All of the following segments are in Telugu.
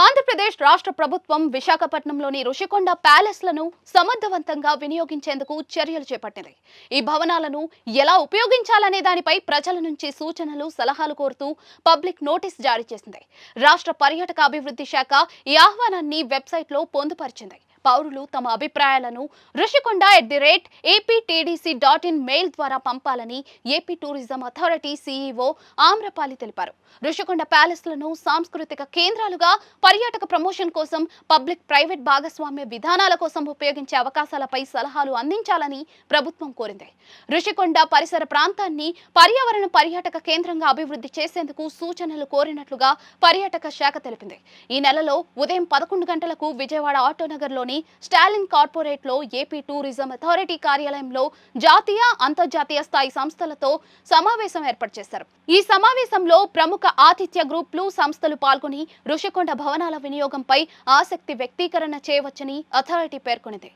ఆంధ్రప్రదేశ్ రాష్ట్ర ప్రభుత్వం విశాఖపట్నంలోని రుషికొండ ప్యాలెస్లను సమర్థవంతంగా వినియోగించేందుకు చర్యలు చేపట్టింది. ఈ భవనాలను ఎలా ఉపయోగించాలనే దానిపై ప్రజల నుంచి సూచనలు సలహాలు కోరుతూ పబ్లిక్ నోటీస్ జారీ చేసింది. రాష్ట్ర పర్యాటక అభివృద్ధి శాఖ ఈ ఆహ్వానాన్ని వెబ్సైట్లో పొందుపరిచింది. పౌరులు తమ అభిప్రాయాలను Rushikonda at the rate APTDC dot in mail ద్వారా పంపాలని AP tourism authority CEO Amrapali తెలిపారు. ఋషికొండ ప్యాలెస్లను సాంస్కృతిక కేంద్రాలుగా పర్యాటక ప్రమోషన్ కోసం పబ్లిక్ ప్రైవేట్ భాగస్వామ్య విధానాల కోసం ఉపయోగించే అవకాశాలపై సలహాలు అందించాలని ప్రభుత్వం కోరింది. ఋషికొండ పరిసర ప్రాంతాన్ని పర్యావరణ పర్యాటక కేంద్రంగా అభివృద్ధి చేసేందుకు సూచనలు కోరినట్లుగా పర్యాటక శాఖ తెలిపింది. ఈ నెలలో ఉదయం పదకొండు గంటలకు విజయవాడ ఆటోనగర్లోని స్టాలిన్ కార్పొరేట్లో ఏపీ టూరిజం అథారిటీ కార్యాలయంలో జాతీయ అంతర్జాతీయ స్థాయి సంస్థలతో సమావేశం ఏర్పాటు చేశారు. ఈ సమావేశంలో ప్రముఖ ఆతిథ్య గ్రూప్లు సంస్థలు పాల్గొని ఋషికొండ భవనాల వినియోగంపై ఆసక్తి వ్యక్తీకరణ చేయవచ్చని అథారిటీ పేర్కొనింది.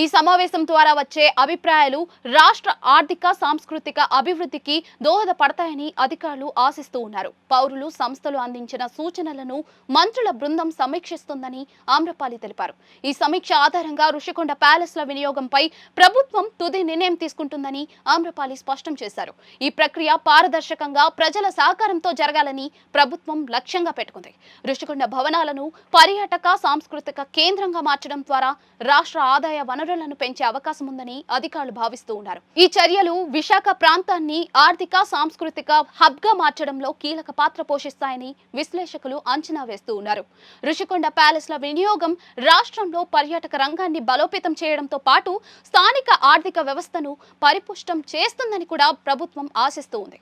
ఈ సమావేశం ద్వారా వచ్చే అభిప్రాయాలు రాష్ట్ర ఆర్థిక సాంస్కృతిక అభివృద్ధికి దోహదపడతాయని అధికారులు ఆశిస్తూ ఉన్నారు. పౌరులు సంస్థలు అందించిన సూచనలను మంత్రుల బృందం సమీక్షిస్తుందని ఆమ్రపాలి తెలిపారు. ఈ సమీక్ష ఆధారంగా ఋషికొండ ప్యాలెస్ల వినియోగంపై ప్రభుత్వం తుది నిర్ణయం తీసుకుంటుందని ఆమ్రపాలి స్పష్టం చేశారు. ఈ ప్రక్రియ పారదర్శకంగా ప్రజల సహకారంతో జరగాలని ప్రభుత్వం లక్ష్యంగా పెట్టుకుంది. ఋషికొండ భవనాలను పర్యాటక సాంస్కృతిక కేంద్రంగా మార్చడం ద్వారా రాష్ట్ర ఆదాయ వనరులను పెంచే అవకాశం ఉందని అధికారులు భావిస్తూ ఉన్నారు. ఈ చర్యలు విశాఖ ప్రాంతాన్ని ఆర్థిక సాంస్కృతిక హబ్గా మార్చడంలో కీలక పాత్ర పోషిస్తాయని విశ్లేషకులు అంచనా వేస్తూ ఉన్నారు. ఋషికొండ ప్యాలెస్ల వినియోగం రాష్ట్రంలో పర్యాటక రంగాన్ని బలోపేతం చేయడంతో పాటు స్థానిక ఆర్థిక వ్యవస్థను పరిపుష్టం చేస్తుందని కూడా ప్రభుత్వం ఆశిస్తూ ఉంది